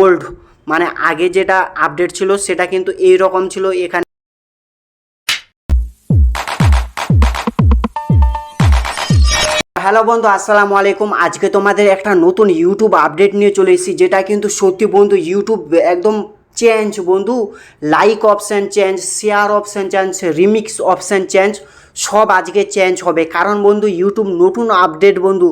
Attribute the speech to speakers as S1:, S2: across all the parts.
S1: Old মানে আগে যেটা আপডেট ছিল সেটা কিন্তু এই রকম ছিল এখানে। হ্যালো বন্ধু, আসসালামু আলাইকুম। আজকে তোমাদের একটা নতুন ইউটিউব আপডেট নিয়ে চলে এসেছি, যেটা কিন্তু সত্যি বন্ধু ইউটিউব একদম চেঞ্জ বন্ধু। Like option change share option change remix option change সব আজকে চেঞ্জ হবে। কারণ বন্ধু ইউটিউব নতুন আপডেট বন্ধু,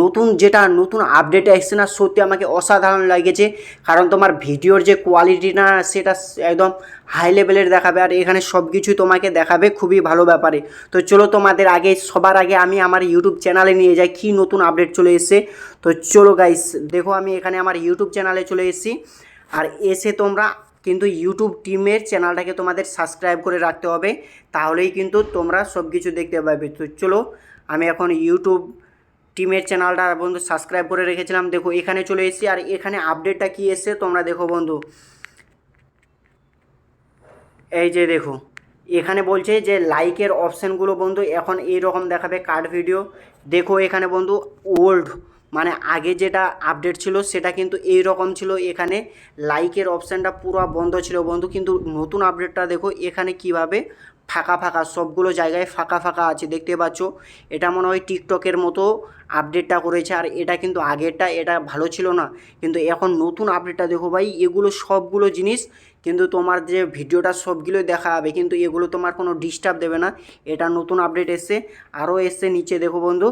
S1: নতুন যেটা, নতুন আপডেট এসছে না, সত্যি আমাকে অসাধারণ লেগেছে। কারণ তোমার ভিডিওর যে কোয়ালিটি না সেটা একদম হাই লেভেলের দেখাবে, আর এখানে সব কিছুই তোমাকে দেখাবে, খুবই ভালো ব্যাপারে। তো চলো তোমাদের আগে, সবার আগে আমি আমার ইউটিউব চ্যানেলে নিয়ে যাই, কী নতুন আপডেট চলে এসেছে। তো চলো গাইস দেখো আমি এখানে আমার ইউটিউব চ্যানেলে চলে এসেছি। আর এসে তোমরা কিন্তু ইউটিউব টিমের চ্যানেলটাকে তোমাদের সাবস্ক্রাইব করে রাখতে হবে, তাহলেই কিন্তু তোমরা সব কিছু দেখতে পাবে। তো চলো, আমি এখন ইউটিউব টিমের চ্যানেলটা বন্ধু সাবস্ক্রাইব করে রেখেছিলাম। দেখো, এখানে চলে এসেছি, আর এখানে আপডেটটা কী এসছে তোমরা দেখো বন্ধু। এই যে দেখো, এখানে বলছে যে লাইকের অপশানগুলো বন্ধু এখন এই রকম দেখাবে কার্ড ভিডিও দেখো এখানে বন্ধু ওল্ড মানে আগে যেটা আপডেট ছিল সেটা কিন্তু এই রকম ছিল। এখানে লাইকের অপশানটা পুরো বন্ধ ছিল বন্ধু। কিন্তু নতুন আপডেটটা দেখো, এখানে কীভাবে ফাঁকা ফাঁকা, সবগুলো জায়গায় ফাঁকা ফাঁকা আছে, দেখতে পাচ্ছ? এটা মনে হয় টিকটকের মতো আপডেটটা করেছে। আর এটা কিন্তু আগেরটা, এটা ভালো ছিল না। কিন্তু এখন নতুন আপডেটটা দেখো ভাই, এগুলো সবগুলো জিনিস কিন্তু তোমার যে ভিডিওটা সবগুলোই দেখা হবে। কিন্তু এগুলো তোমার কোনো ডিস্টার্ব দেবে না। এটা নতুন আপডেট এসছে, আরও এসছে নিচে দেখো বন্ধু।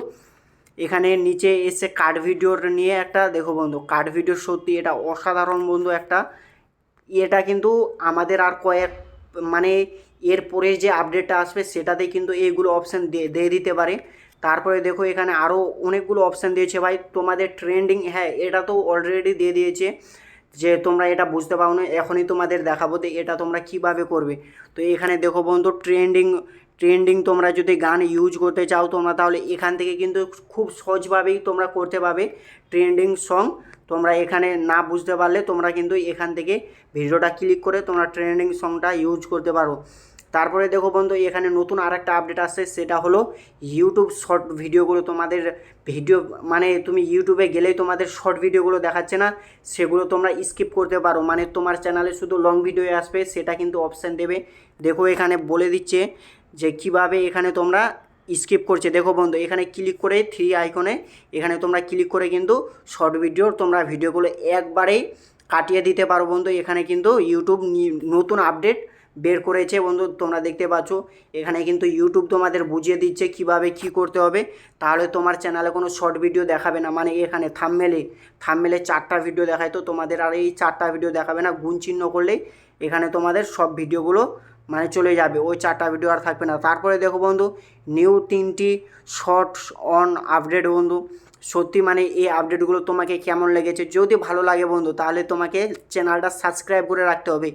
S1: এখানে নিচে এসে কার্ড ভিডিওর নিয়ে একটা, দেখো বন্ধু কার্ড ভিডিও সত্যি এটা অসাধারণ বন্ধু একটা। এটা কিন্তু আমাদের আর কয়েক মানে এরপরে যে আপডেটটা আসবে সেটাতে কিন্তু এইগুলো অপশান দিয়ে দিতে পারে। তারপরে দেখো এখানে আরও অনেকগুলো অপশান দিয়েছে ভাই। তোমাদের ট্রেন্ডিং হ্যাঁ এটা তো অলরেডি দিয়ে দিয়েছে, যে তোমরা এটা বুঝতে পারো না, এখনই তোমাদের দেখাবো তো এটা তোমরা কীভাবে করবে। তো এখানে দেখো বন্ধু ট্রেন্ডিং ট্রেন্ডিং তোমরা যদি গান ইউজ করতে চাও তোমরা তাহলে এখান থেকে কিন্তু খুব সহজভাবেই তোমরা করতে পারবে ট্রেন্ডিং সং। তোমরা এখানে না বুঝতে পারলে তোমরা কিন্তু এখান থেকে ভিডিওটা ক্লিক করে তোমরা ট্রেন্ডিং সংটা ইউজ করতে পারো। তারপরে দেখো বন্ধু, এখানে নতুন আর একটা আপডেট আসছে, সেটা হলো ইউটিউব শর্ট ভিডিওগুলো তোমাদের ভিডিও মানে তুমি ইউটিউবে গেলেই তোমাদের শর্ট ভিডিওগুলো দেখাচ্ছে না, সেগুলো তোমরা স্কিপ করতে পারো। মানে তোমার চ্যানেলে শুধু লং ভিডিও আসবে, সেটা কিন্তু অপশান দেবে। দেখো এখানে বলে দিচ্ছে যে কীভাবে এখানে তোমরা স্কিপ করছে। দেখো বন্ধু, এখানে ক্লিক করে থ্রি আইকনে এখানে তোমরা ক্লিক করে কিন্তু শর্ট ভিডিওর তোমরা ভিডিওগুলো একবারেই কাটিয়ে দিতে পারো বন্ধু। এখানে কিন্তু ইউটিউব নতুন আপডেট বের করেছে বন্ধু, তোমরা দেখতে পাচ্ছ। এখানে কিন্তু ইউটিউব তোমাদের বুঝিয়ে দিচ্ছে কীভাবে কি করতে হবে। তাহলে তোমার চ্যানেলে কোনো শর্ট ভিডিও দেখাবে না। মানে এখানে থামমেলে থামমেলে চারটা ভিডিও দেখায়। তো তোমাদের আর এই চারটা ভিডিও দেখাবে না। গুণ চিহ্ন করলেই এখানে তোমাদের সব ভিডিওগুলো মানে চলে যাবে, ওই চারটা ভিডিও আর থাকবে না। তারপরে দেখো বন্ধু নিউ তিনটি শর্টস অন আপডেট বন্ধু। সত্যি মানে এই আপডেটগুলো তোমাকে কেমন লেগেছে? যদি ভালো লাগে বন্ধু, তাহলে তোমাকে চ্যানেলটা সাবস্ক্রাইব করে রাখতে হবে।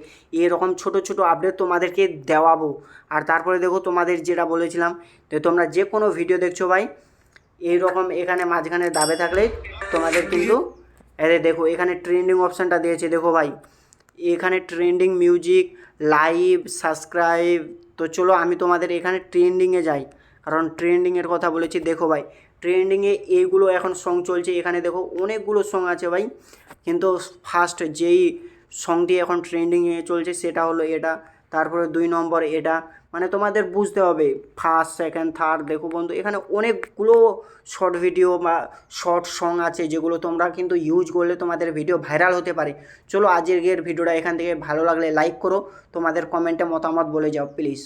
S1: এরকম ছোট ছোট আপডেট তোমাদেরকে দেওয়াবো। আর তারপরে দেখো তোমাদের যেটা বলেছিলাম, যে তোমরা যে কোনো ভিডিও দেখছ ভাই এই রকম এখানে মাঝখানে দাবে থাকলে তোমাদের কিন্তু এদের দেখো এখানে ট্রেন্ডিং অপশানটা দিয়েছে। দেখো ভাই, এখানে ট্রেন্ডিং মিউজিক লাইভ, সাবস্ক্রাইব। তো চলো আমি তোমাদের এখানে ট্রেন্ডিংয়ে যাই। কারণ ট্রেন্ডিংয়ের কথা বলেছি, দেখো ভাই, ট্রেন্ডিংয়ে এইগুলো এখন সং চলছে। এখানে দেখো অনেকগুলো সং আছে ভাই। কিন্তু ফার্স্ট যেই সংটি এখন ট্রেন্ডিংয়ে চলছে, সেটা হলো এটা, তারপরে দুই নম্বর এটা মানে তোমাদের বুঝতে হবে ফার্স্ট সেকেন্ড থার্ড দেখো বন্ধু, এখানে অনেকগুলো শর্ট ভিডিও বা শর্ট সং আছে যেগুলো তোমরা কিন্তু ইউজ করলে তোমাদের ভিডিও ভাইরাল হতে পারে। চলো আজকের ভিডিওটা এখান থেকে ভালো লাগলে লাইক করো, তোমাদের কমেন্টে মতামত বলে যাও প্লিজ